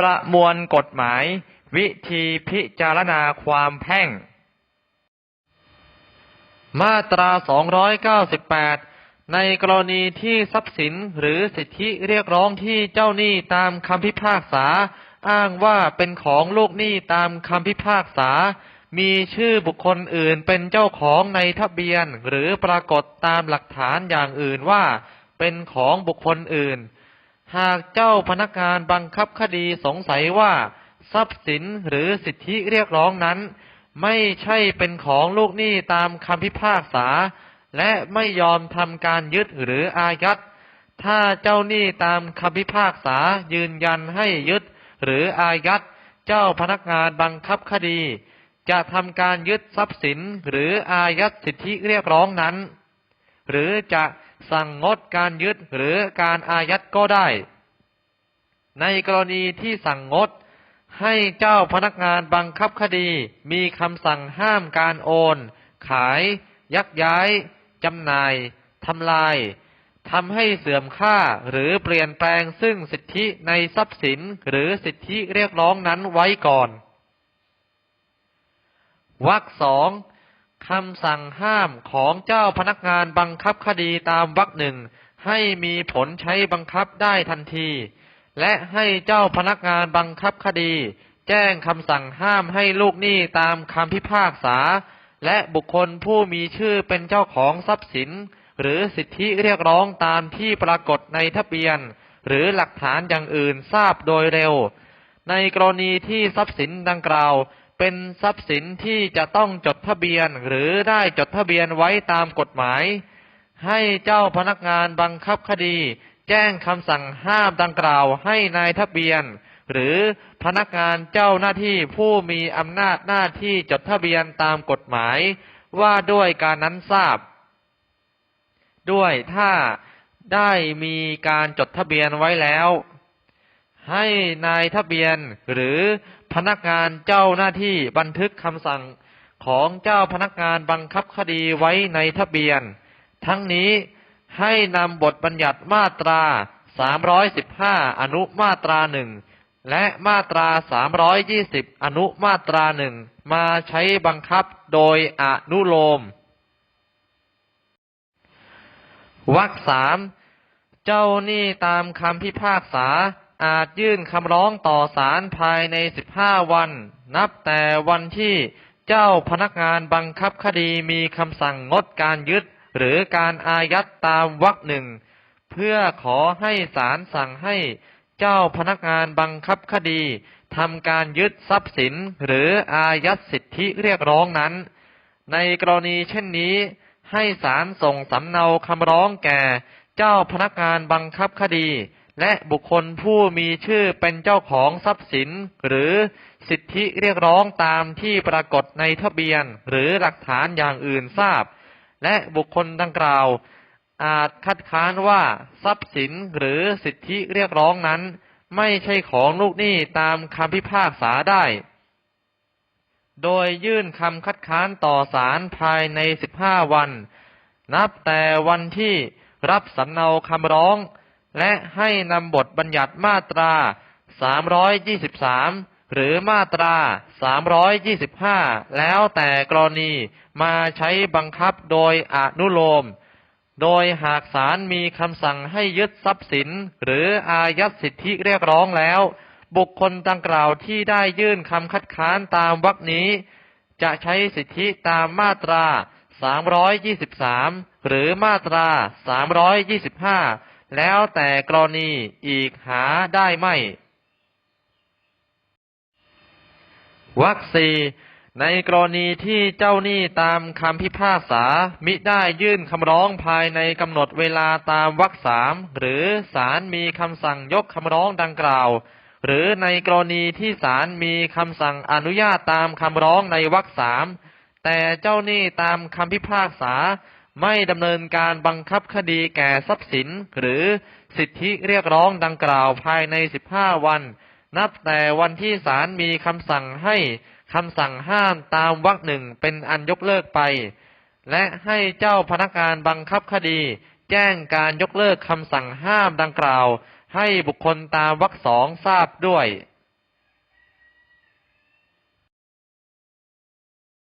ประมวลกฎหมาย วิธีพิจารณาความแพ่ง มาตรา 298 ในกรณีที่ทรัพย์สินหรือสิทธิเรียกร้องที่เจ้าหนี้ตามคำพิพากษา อ้างว่าเป็นของลูกหนี้ตามคำพิพากษา มีชื่อบุคคลอื่นเป็นเจ้าของในทะเบียน หรือปรากฏตามหลักฐานอย่างอื่นว่า เป็นของบุคคลอื่น หากเจ้าพนักงานบังคับคดีสงสัยว่า ทรัพย์สินหรือสิทธิเรียกร้องนั้น ไม่ใช่เป็นของลูกหนี้ตามคำพิพากษา และไม่ยอมทำการยึดหรืออายัด ถ้าเจ้าหนี้ตามคำพิพากษายืนยันให้ยึดหรืออายัด เจ้าพนักงานบังคับคดี จะทำการยึดทรัพย์สินหรืออายัดสิทธิเรียกร้องนั้น หรือจะ สั่งงดการยึดหรือการอายัดก็ได้ ในกรณีที่สั่งงด ให้เจ้าพนักงานบังคับคดี มีคำสั่งห้ามการโอน ขาย ยักย้ายจำหน่ายทำลายทำให้เสื่อมค่าหรือเปลี่ยนแปลงซึ่งสิทธิในทรัพย์สินหรือสิทธิเรียกร้องนั้นไว้ก่อนวรรคสอง คำสั่งห้ามของเจ้าพนักงานบังคับคดีตามวรรคหนึ่งให้มีผลใช้บังคับได้ทันที และให้เจ้าพนักงานบังคับคดี แจ้งคำสั่งห้ามให้ลูกหนี้ตามคำพิพากษา และบุคคลผู้มีชื่อเป็นเจ้าของทรัพย์สิน หรือสิทธิเรียกร้องตามที่ปรากฏในทะเบียน หรือหลักฐานอย่างอื่นทราบโดยเร็ว ในกรณีที่ทรัพย์สินดังกล่าว เป็นทรัพย์สินที่จะต้องจดทะเบียนหรือได้จดทะเบียนไว้ตามกฎหมาย ให้เจ้าพนักงานบังคับคดี แจ้งคำสั่งห้ามดังกล่าวให้นายทะเบียน หรือพนักงานเจ้าหน้าที่ผู้มีอำนาจหน้าที่จดทะเบียนตามกฎหมาย ว่าด้วยการนั้นทราบ ด้วยถ้าได้มีการจดทะเบียนไว้แล้ว ให้นายทะเบียนหรือ พนักงานเจ้าหน้าที่บันทึกคำสั่งของเจ้าพนักงานบังคับคดีไว้ในทะเบียน ทั้งนี้ให้นำบทบัญญัติมาตรา 315 อนุมาตราหนึ่งและมาตรา 320 อนุมาตราหนึ่งมาใช้บังคับโดยอนุโลมวรรคสามเจ้าหนี้ตามคำพิพากษา อาจยื่นคำร้องต่อศาลภายใน 15 วัน นับแต่วันที่เจ้าพนักงานบังคับคดีมีคำสั่งงดการยึด หรือการอายัดตามวรรคหนึ่ง เพื่อขอให้ศาลสั่งให้เจ้าพนักงานบังคับคดีทำการยึดทรัพย์สินหรืออายัดสิทธิเรียกร้องนั้น ในกรณีเช่นนี้ ให้ศาลส่งสำเนาคำร้องแก่เจ้าพนักงานบังคับคดี และบุคคลผู้มีชื่อเป็นเจ้าของทรัพย์สิน หรือสิทธิเรียกร้องตามที่ปรากฏในทะเบียน หรือหลักฐานอย่างอื่นทราบ และบุคคลดังกล่าว อาจคัดค้านว่าทรัพย์สินหรือสิทธิเรียกร้องนั้น ไม่ใช่ของลูกหนี้ตามคำพิพากษาได้ โดยยื่นคำคัดค้านต่อศาลภายใน 15 วัน นับแต่วันที่รับสำเนาคำร้อง และให้นำบทบัญญัติมาตรา 323 หรือมาตรา 325 แล้วแต่กรณีมาใช้บังคับโดยอนุโลม โดยหากศาลมีคำสั่งให้ยึดทรัพย์สิน หรืออายัดสิทธิเรียกร้องแล้ว บุคคลดังกล่าวที่ได้ยื่นคำคัดค้านตามวรรคนี้ จะใช้สิทธิตามมาตรา 323 หรือมาตรา 325 แล้วแต่กรณีอีกหาได้ไม่วรรคสี่ในกรณีที่เจ้าหนี้ตามคำพิพากษา มิได้ยื่นคำร้องภายในกำหนดเวลาตามวรรคสามหรือศาลมีคำสั่งยกคำร้องดังกล่าว หรือในกรณีที่ศาลมีคำสั่งอนุญาตตามคำร้องในวรรคสามแต่เจ้าหนี้ตามคำพิพากษา ไม่ดำเนินการบังคับคดีแก่ทรัพย์สิน หรือสิทธิเรียกร้องดังกล่าวภายใน 15 วัน นับแต่วันที่ศาลมีคำสั่งให้คำสั่งห้ามตามวรรคหนึ่งเป็นอันยกเลิกไป และให้เจ้าพนักงานบังคับคดี แจ้งการยกเลิกคำสั่งห้ามดังกล่าว ให้บุคคลตามวรรคสองทราบด้วย